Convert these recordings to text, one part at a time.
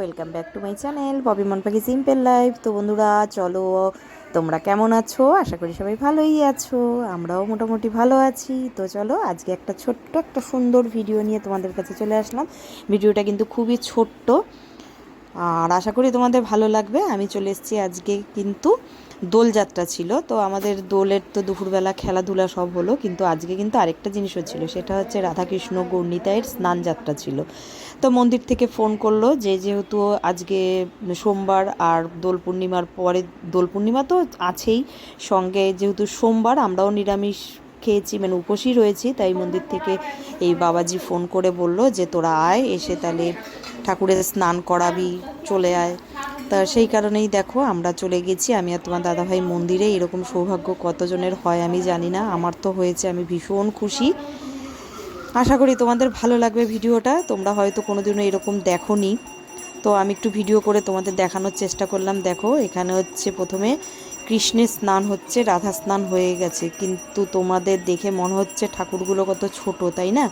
Welcome back to my channel Bobby মন পাখি simple life তো বন্ধুরা, চলো, তোমরা কেমন আছো? আশা করি সবাই ভালোই আছো, আমরাও মোটামুটি ভালো আছি। তো চলো, আজকে একটা ছোট্ট একটা সুন্দর ভিডিও নিয়ে তোমাদের কাছে চলে আসলাম। ভিডিওটা কিন্তু খুবই ছোট্ট, আর আশা করি তোমাদের ভালো লাগবে। আমি চলে এসেছি আজকে কিন্তু দোলযাত্রা ছিল, তো আমাদের দোলের তো দুপুরবেলা খেলাধুলা সব হলো, কিন্তু আজকে কিন্তু আরেকটা জিনিসও ছিল, সেটা হচ্ছে রাধাকৃষ্ণ গৌরনীতায়ের স্নান যাত্রা ছিল। তো মন্দির থেকে ফোন করল যে যেহেতু আজকে সোমবার আর দোল পূর্ণিমার পরে, দোল পূর্ণিমা তো আছেই, সঙ্গে যেহেতু সোমবার আমরাও নিরামিষ খেয়েছি মানে উপসী রয়েছি, তাই মন্দির থেকে এই বাবাজি ফোন করে বলল যে তোরা আয়, এসে তাহলে ঠাকুরের স্নান করাবি, চলে আয়। তা সেই কারণেই দেখো, আমরা চলে গেছি। আমি আর তোমার দাদাভাই মন্দিরে, এরকম সৌভাগ্য কতজনের হয় আমি জানি না। আমার তো হয়েছে, আমি ভীষণ খুশি। আশা করি তোমাদের ভালো লাগবে ভিডিওটা। তোমরা হয়তো কোনোদিনও এরকম দেখোনি। তো আমি একটু ভিডিও করে তোমাদের দেখানোর চেষ্টা করলাম। দেখো, এখানে হচ্ছে প্রথমে কৃষ্ণের স্নান হচ্ছে, রাধা স্নান হয়ে গেছে। কিন্তু তোমাদের দেখে মনে হচ্ছে ঠাকুরগুলো কত ছোট, তাই না?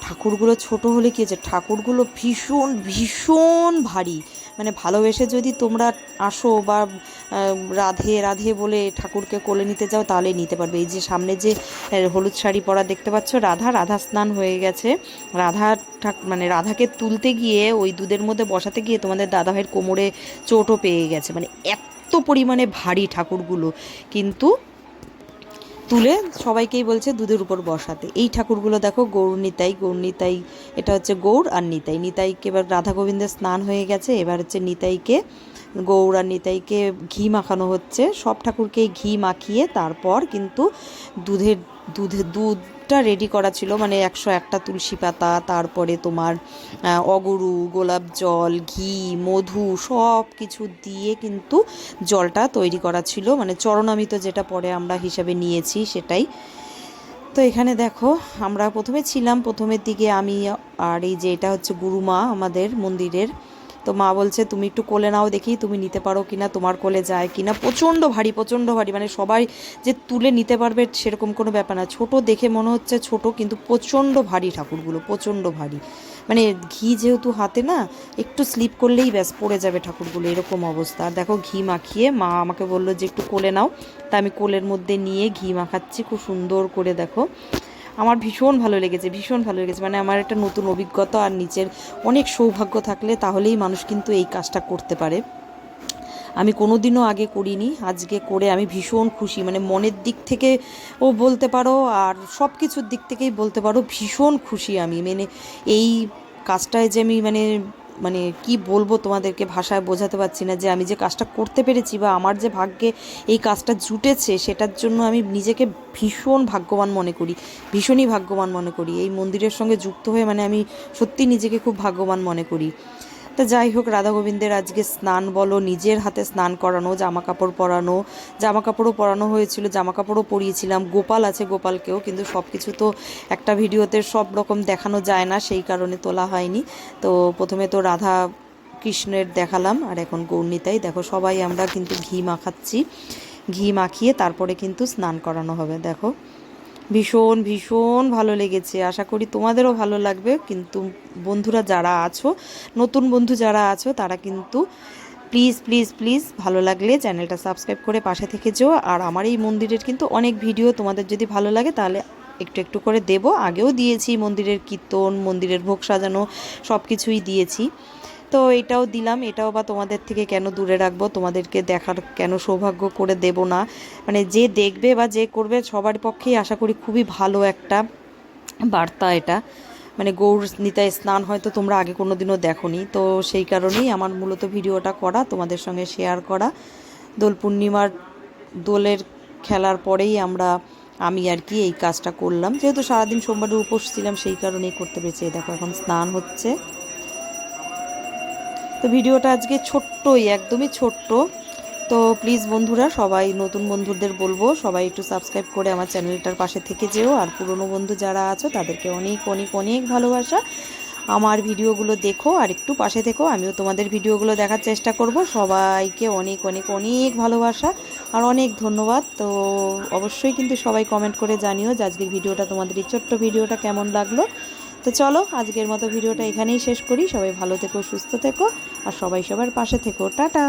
ঠাকুরগুলো ছোট হলে কী হচ্ছে ঠাকুরগুলো ভীষণ ভীষণ ভারী। মানে ভালোবেসে যদি তোমরা আসো বা রাধে রাধে বলে ঠাকুরকে কোলে নিতে যাও তাহলে নিতে পারবে। এই যে সামনে যে হলুদ শাড়ি পরা দেখতে পাচ্ছ, রাধা রাধা স্নান হয়ে গেছে। রাধা মানে রাধাকে তুলতে গিয়ে ওই দুধের মধ্যে বসাতে গিয়ে তোমাদের দাদাভাইয়ের কোমরে চোটও পেয়ে গেছে। মানে এত পরিমাণে ভারী ঠাকুরগুলো। কিন্তু তুলে সবাইকেই বলছে দুধের উপর বসাতে। এই ঠাকুরগুলো দেখো, গৌর নিতাই গৌর নিতাই, এটা হচ্ছে গৌর আর নিতাই। নিতাইকে এবার রাধা গোবিন্দের স্নান হয়ে গেছে, এবার হচ্ছে নিতাইকে গৌর নিতাইকে ঘি মাখানো হচ্ছে। সব ঠাকুরকেই ঘি মাখিয়ে তারপর কিন্তু দুধের, দুধে, দুধটা রেডি করা ছিল। মানে একশো একটা তুলসী পাতা, তারপরে তোমার অগরু, গোলাপ জল, ঘি, মধু সব কিছু দিয়ে কিন্তু জলটা তৈরি করা ছিল। মানে চরণামিত যেটা পরে আমরা হিসাবে নিয়েছি সেটাই। তো এখানে দেখো, আমরা প্রথমে ছিলাম। প্রথমের দিকে আমি আর এই যে এটা হচ্ছে গুরুমা আমাদের মন্দিরের। তো মা বলছে, তুমি একটু কোলে নাও দেখি, তুমি নিতে পারো কিনা, তোমার কোলে যায় কিনা। প্রচণ্ড ভারী প্রচণ্ড ভারী মানে সবাই যে তুলে নিতে পারবে সেরকম কোনো ব্যাপার না। ছোট দেখে মনে হচ্ছে ছোট, কিন্তু প্রচণ্ড ভারী ঠাকুরগুলো, প্রচণ্ড ভারী। মানে ঘি যেহেতু হাতে না, একটু স্লিপ করলেই ব্যাস পড়ে যাবে ঠাকুরগুলো, এরকম অবস্থা। আর দেখো ঘি মাখিয়ে মা আমাকে বলল যে, একটু কোলে নাও। তা আমি কোলের মধ্যে নিয়ে ঘি মাখাচ্ছি, খুব সুন্দর করে দেখো। আমার ভীষণ ভালো লেগেছে, ভীষণ ভালো লেগেছে। মানে আমার একটা নতুন অভিজ্ঞতা আর নিচের অনেক সৌভাগ্য থাকলে তাহলেই মানুষ কিন্তু এই কাজটা করতে পারে। আমি কোনো দিনও আগে করিনি, আজকে করে আমি ভীষণ খুশি। মানে মনের দিক থেকে ও বলতে পারো আর সব কিছুর দিক থেকেই বলতে পারো, ভীষণ খুশি আমি। মানে এই কাজটায় যে আমি মানে মানে কি বলব তোমাদেরকে ভাষায় বোঝাতে পারছি না যে আমি যে কাজটা করতে পেরেছি বা আমার যে ভাগ্যে এই কাজটা জুটেছে সেটার জন্য আমি নিজেকে ভীষণ ভাগ্যবান মনে করি, ভীষণই ভাগ্যবান মনে করি। এই মন্দিরের সঙ্গে যুক্ত হয়ে মানে আমি সত্যি নিজেকে খুব ভাগ্যবান মনে করি। তা যাই হোক, রাধা গোবিন্দের আজকে স্নান বলো, নিজের হাতে স্নান করানো জামা কাপড় পরানো জামা কাপড়ও পরানো হয়েছিল জামা কাপড়ও পরিয়েছিলাম। গোপাল আছে গোপালকেও, কিন্তু সব কিছু তো একটা ভিডিওতে সব রকম দেখানো যায় না, সেই কারণে তোলা হয়নি। তো প্রথমে তো রাধা কৃষ্ণের দেখালাম, আর এখন গৌরনীতাই। দেখো, সবাই আমরা কিন্তু ঘি মাখাচ্ছি। ঘি মাখিয়ে তারপরে কিন্তু স্নান করানো হবে, দেখো। ভীষণ ভীষণ ভালো লেগেছে। আশা করি তোমাদেরও ভালো লাগবে। কিন্তু বন্ধুরা যারা আছো, নতুন বন্ধু যারা আছো, তারা কিন্তু প্লিজ প্লিজ প্লিজ ভালো লাগলে চ্যানেলটা সাবস্ক্রাইব করে পাশে থেকে যেও। আর আমার এই মন্দিরের কিন্তু অনেক ভিডিও তোমাদের যদি ভালো লাগে, তাহলে একটু একটু করে দেবো। আগেও দিয়েছি মন্দিরের কীর্তন, মন্দিরের ভোগ সাজানো সব কিছুই দিয়েছি। তো এটাও দিলাম, এটাও বা তোমাদের থেকে কেন দূরে রাখব? তোমাদেরকে দেখার কেন সৌভাগ্য করে দেব না? মানে যে দেখবে বা যে করবে সবার পক্ষেই আশা করি খুবই ভালো একটা বার্তা এটা। মানে গৌর নিতায় স্নান হয়তো তোমরা আগে কোনো দিনও দেখোনি। তো সেই কারণেই আমার মূলত ভিডিওটা করা, তোমাদের সঙ্গে শেয়ার করা। দোল পূর্ণিমার দোলের খেলার পরেই আমরা, আমি আর কি এই কাজটা করলাম। যেহেতু সারাদিন সোমবারে উপোস ছিলাম, সেই কারণেই করতে পেরেছি। দেখো এখন স্নান হচ্ছে। তো ভিডিওটা আজকে ছোট্টই, একদমই ছোট্ট। তো প্লিজ বন্ধুরা, সবাই নতুন বন্ধুদের বলব, সবাই একটু সাবস্ক্রাইব করে আমার চ্যানেলটার পাশে থেকে যেও। আর পুরনো বন্ধু যারা আছো, তাদেরকে অনেক অনেক অনেক ভালোবাসা। আমার ভিডিওগুলো দেখো আর একটু পাশে থেকো, আমিও তোমাদের ভিডিওগুলো দেখার চেষ্টা করব। সবাইকে অনেক অনেক অনেক ভালোবাসা আর অনেক ধন্যবাদ। তো অবশ্যই কিন্তু সবাই কমেন্ট করে জানিও যে আজকের ভিডিওটা, তোমাদের এই ছোট্ট ভিডিওটা কেমন লাগল। তো চলো, আজকের মতো ভিডিওটা এখানেই শেষ করি। সবাই ভালো থেকো, সুস্থ থেকো, আর সবাই সবার পাশে থেকো। টাটা!